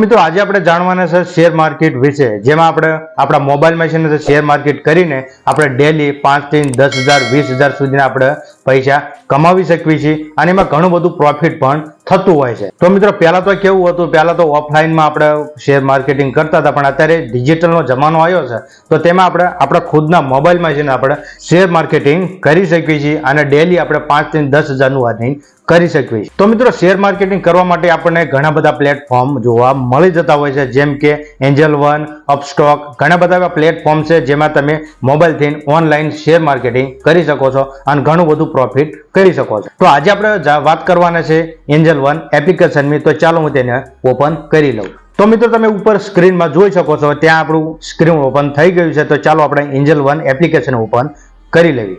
મિત્રો, આજે આપણે જાણવાના છે શેર માર્કેટ વિશે, જેમાં આપણે આપણા મોબાઈલમાં છે ને શેર માર્કેટ કરીને આપણે ડેલી પાંચથી દસ હજાર, વીસ હજાર સુધીના આપણે પૈસા કમાવી શકીએ છીએ અને એમાં ઘણું બધું પ્રોફિટ પણ થતું હોય છે. તો મિત્રો, પહેલા તો કેવું હતું? પહેલા તો ઓફલાઈનમાં આપણે શેર માર્કેટિંગ કરતા હતા, પણ અત્યારે ડિજિટલનો જમાનો આવ્યો છે. તો તેમાં આપણે આપણા ખુદના મોબાઈલમાં છે ને આપણે શેર માર્કેટિંગ કરી શકીએ છીએ અને ડેલી આપણે પાંચથી દસ હજારનું અર્નિંગ કરી શકીએ તો મિત્રો, શેર માર્કેટિંગ કરવા માટે આપણને ઘણા બધા પ્લેટફોર્મ જોવા મળી જતા હોય છે. જેમ કે એન્જલ વન અપસ્ટોક ઘણા બધા એવા પ્લેટફોર્મ છે જેમાં તમે મોબાઈલથી ઓનલાઈન શેર માર્કેટિંગ કરી શકો છો અને ઘણું બધું પ્રોફિટ કરી શકો છો. તો આજે આપણે વાત કરવાના છે એન્જલ વન એપ્લિકેશનની તો ચાલો હું તેને ઓપન કરી લઉં. તો મિત્રો, તમે ઉપર સ્ક્રીનમાં જોઈ શકો છો. ત્યાં આપણું સ્ક્રીન ઓપન થઈ ગયું છે. તો ચાલો આપણે એન્જલ વન એપ્લિકેશન ઓપન કરી લેવી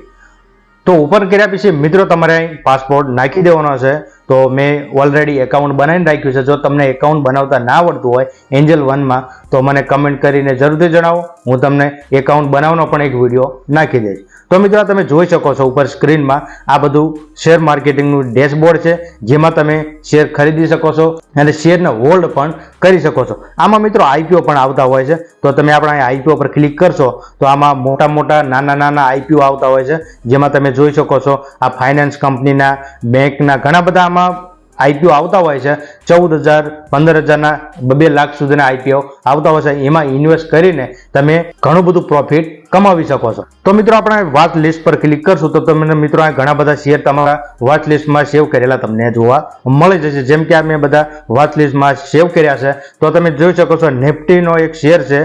તો ઓપન કર્યા પછી મિત્રો તમારે પાસપોર્ટ નાખી દેવાનો છે. તો મેં ઓલરેડી એકાઉન્ટ બનાવીને રાખ્યું છે. જો તમને એકાઉન્ટ બનાવતા ના આવડતું હોય એન્જલ વનમાં તો મને કમેન્ટ કરીને જરૂરથી જણાવો. હું તમને એકાઉન્ટ બનાવવાનો પણ એક વીડિયો નાખી દઈશ. તો મિત્રો તમે જોઈ શકો છો ઉપર સ્ક્રીનમાં આ બધું શેર માર્કેટિંગનું ડેશબોર્ડ છે, જેમાં તમે શેર ખરીદી શકો છો અને શેરને હોલ્ડ પણ કરી શકો છો. આમાં મિત્રો આઈપીઓ પણ આવતા હોય છે, તો તમે આપણા આઈપીઓ પર ક્લિક કરશો, તો આમાં મોટા મોટા નાના નાના આઈપીઓ આવતા હોય છે, જેમાં તમે જોઈ શકો છો આ ફાઇનાન્સ કંપનીના, બેંકના, ઘણા બધા આમાં આઈપીઓ આવતા હોય છે ચૌદ હજાર પંદર હજારના બે લાખ સુધીના આઈપીઓ આવતા હોય છે. એમાં ઇન્વેસ્ટ કરીને તમે ઘણું બધું પ્રોફિટ કમાવી શકો છો. તો મિત્રો, આપણે વાત લિસ્ટ પર ક્લિક કરશું તો તમને મિત્રો, આ ઘણા બધા શેર તમારા વાત લિસ્ટમાં સેવ કરેલા તમને જોવા મળી જશે. જેમ કે આ મેં બધા વાત લિસ્ટમાં સેવ કર્યા છે. તો તમે જોઈ શકો છો નિફ્ટીનો એક શેર છે.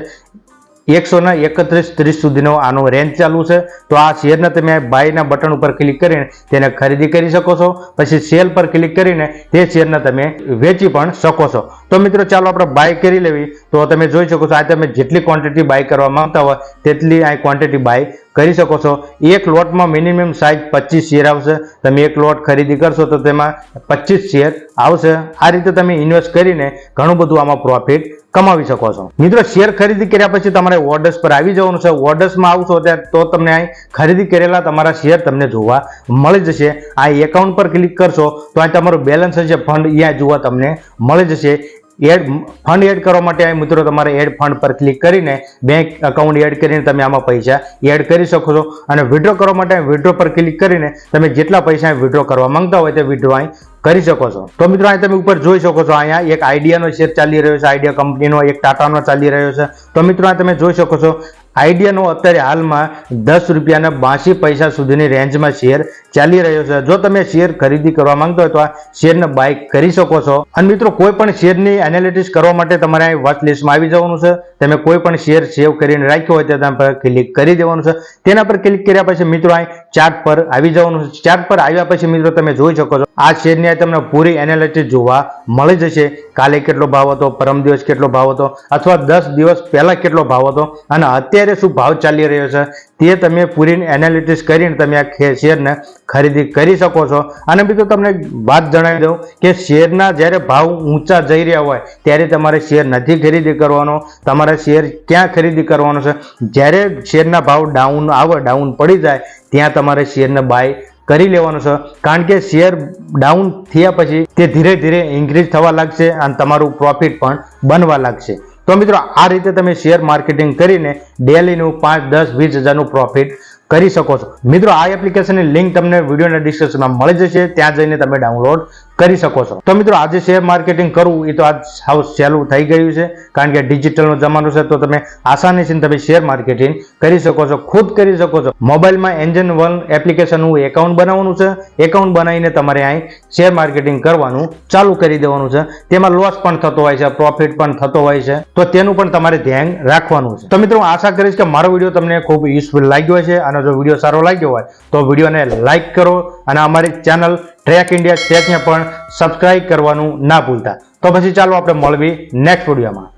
એકસો ને એકત્રીસ ત્રીસ સુધીનો આનો રેન્જ ચાલુ છે. તો આ શેરને તમે બાયના બટન ઉપર ક્લિક કરીને તેને ખરીદી કરી શકો છો. પછી સેલ પર ક્લિક કરીને તે શેરને તમે વેચી પણ શકો છો. તો મિત્રો, ચાલો આપણે બાય કરી લેવી. તો તમે જોઈ શકો છો, આ તમે જેટલી ક્વોન્ટિટી બાય કરવા માંગતા હોય, તેટલી આ ક્વોન્ટિટી બાય કરી શકો છો. એક લોટમાં મિનિમમ સાઇઝ પચીસ શેર આવશે. તમે એક લોટ ખરીદી કરશો તો તેમાં પચીસ શેર આવશે. આ રીતે તમે ઇન્વેસ્ટ કરીને ઘણું બધું આમાં પ્રોફિટ કમાવી શકો છો. મિત્રો, શેર ખરીદી કર્યા પછી તમારે ઓર્ડર્સ પર આવી જવાનું છે. ઓર્ડર્સમાં આવશો ત્યાં તો તમને અહીં ખરીદી કરેલા તમારા શેર તમને જોવા મળી જશે. આ એકાઉન્ટ પર ક્લિક કરશો તો અહીં તમારું બેલેન્સ હશે. ફંડ અહીંયા જોવા તમને મળી જશે. એડ ફંડ એડ કરવા માટે અહીં મિત્રો તમારે એડ ફંડ પર ક્લિક કરીને બેંક એકાઉન્ટ એડ કરીને તમે આમાં પૈસા એડ કરી શકો છો. અને વિડ્રો કરવા માટે વિડ્રો પર ક્લિક કરીને તમે જેટલા પૈસા વિડ્રો કરવા માંગતા હોય તે વિડ્રો અહીં કરી શકો છો. તો મિત્રો, અહીં તમે ઉપર જોઈ શકો છો, અહીંયા એક આઈડિયાનો શેર ચાલી રહ્યો છે આઈડિયા કંપનીનો એક ટાટાનો ચાલી રહ્યો છે. તો મિત્રો આ તમે જોઈ શકો છો આઈડિયાનો અત્યારે હાલમાં દસ રૂપિયાના બાસી પૈસા સુધીની રેન્જમાં શેર ચાલી રહ્યો છે. જો તમે શેર ખરીદી કરવા માંગતા હોય તો આ શેરને બાય કરી શકો છો. અને મિત્રો, કોઈ પણ શેરની એનાલિટિસ કરવા માટે તમારે અહીં વોચ લિસ્ટમાં આવી જવાનું છે. તમે કોઈ પણ શેર સેવ કરીને રાખ્યો હોય તો તેના પર ક્લિક કરી દેવાનું છે. તેના પર ક્લિક કર્યા પછી મિત્રો, અહીં ચાર્ટ પર આવી જવાનું છે. ચાર્ટ પર આવ્યા પછી મિત્રો તમે જોઈ શકો છો. આ શેરની તમને પૂરી એનાલિસિસ જોવા મળી જશે. કાલે કેટલો ભાવ હતો, પરમ દિવસ કેટલો ભાવ હતો, અથવા દસ દિવસ પહેલા કેટલો ભાવ હતો, અને અત્યારે શું ભાવ ચાલી રહ્યો છે? તે તમે પૂરીને એનાલિટિક્સ કરીને તમે આ શેરને ખરીદી કરી શકો છો. અને બીજું તમને વાત જણાવી દઉં કે શેરના જ્યારે ભાવ ઊંચા જઈ રહ્યા હોય, ત્યારે તમારે શેર નથી ખરીદી કરવાનો. તમારે શેર ક્યાં ખરીદી કરવાનો છે? જ્યારે શેરના ભાવ ડાઉન આવે ડાઉન પડી જાય, ત્યાં તમારે શેરને બાય કરી લેવાનો છે. કારણ કે શેર ડાઉન થયા પછી તે ધીરે ધીરે ઇન્ક્રીઝ થવા લાગશે અને તમારું પ્રોફિટ પણ બનવા લાગશે. તો મિત્રો આ રીતે તમે શેર માર્કેટિંગ કરીને ડેલીનું પાંચ દસ વીસ હજારનું પ્રોફિટ કરી શકો છો. મિત્રો, આ એપ્લિકેશનની લિંક તમને વિડીયોના ડિસ્ક્રિપ્શનમાં મળી જશે. ત્યાં જઈને તમે ડાઉનલોડ કરી શકો છો. તો મિત્રો, આજે શેર માર્કેટિંગ કરવું એ તો આજ સાવ સહેલું થઈ ગયું છે. કારણ કે ડિજિટલનો જમાનો છે, તો તમે આસાનીથી તમે શેર માર્કેટિંગ કરી શકો છો, ખુદ કરી શકો છો. મોબાઈલમાં એન્જિન વન એપ્લિકેશનનું એકાઉન્ટ બનાવવાનું છે. એકાઉન્ટ બનાવીને તમારે અહીં શેર માર્કેટિંગ કરવાનું ચાલુ કરી દેવાનું છે. તેમાં લોસ પણ થતો હોય છે પ્રોફિટ પણ થતો હોય છે. તો તેનું પણ તમારે ધ્યાન રાખવાનું છે. તો મિત્રો, હું આશા કરીશ કે મારો વીડિયો તમને ખૂબ યુઝફુલ લાગ્યો છે અને જો વીડિયો સારો લાગ્યો હોય તો વિડીયોને લાઈક કરો અને અમારી ચેનલ ટ્રેક ઇન્ડિયા ટેકને પણ સબસ્ક્રાઇબ કરવાનું ના ભૂલતા. તો પછી ચાલો આપણે મળવી નેક્સ્ટ વિડીયોમાં.